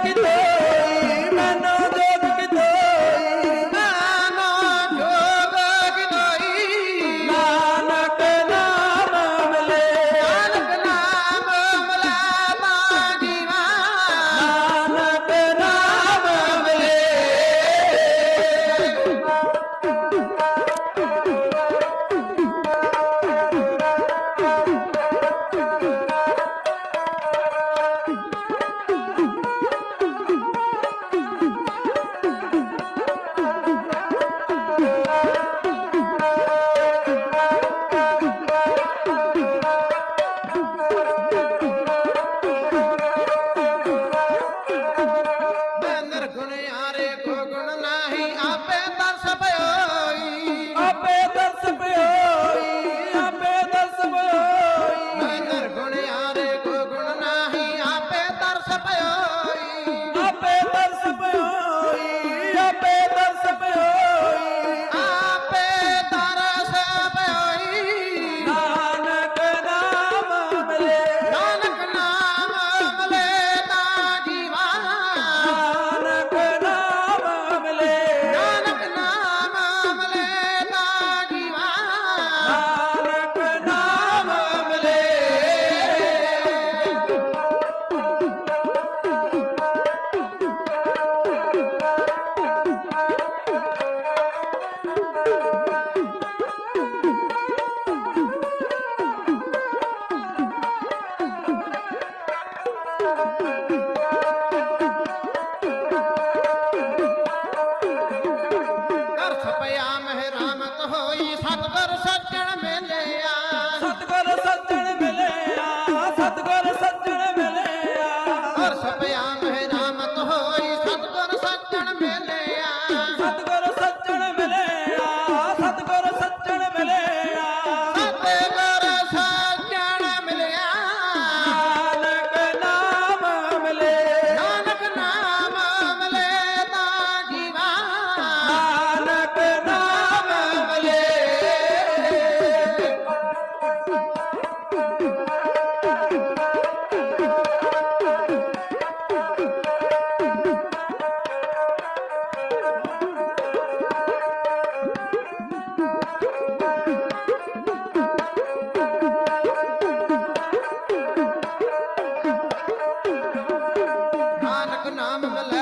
que tem. RAM ਹੈ ਰਾਮਤ ਹੋਈ ਸਤਗੁਰ ਸੱਜਣ ਮਿਲਿਆ। ਸਤਗੁਰ ਸੱਜਣ ਮਿਲਿਆ ਸਤਗੁਰ ਸੱਜਣ ਮਿਲਿਆ। ਹਰ ਸਭਿਆ বেলা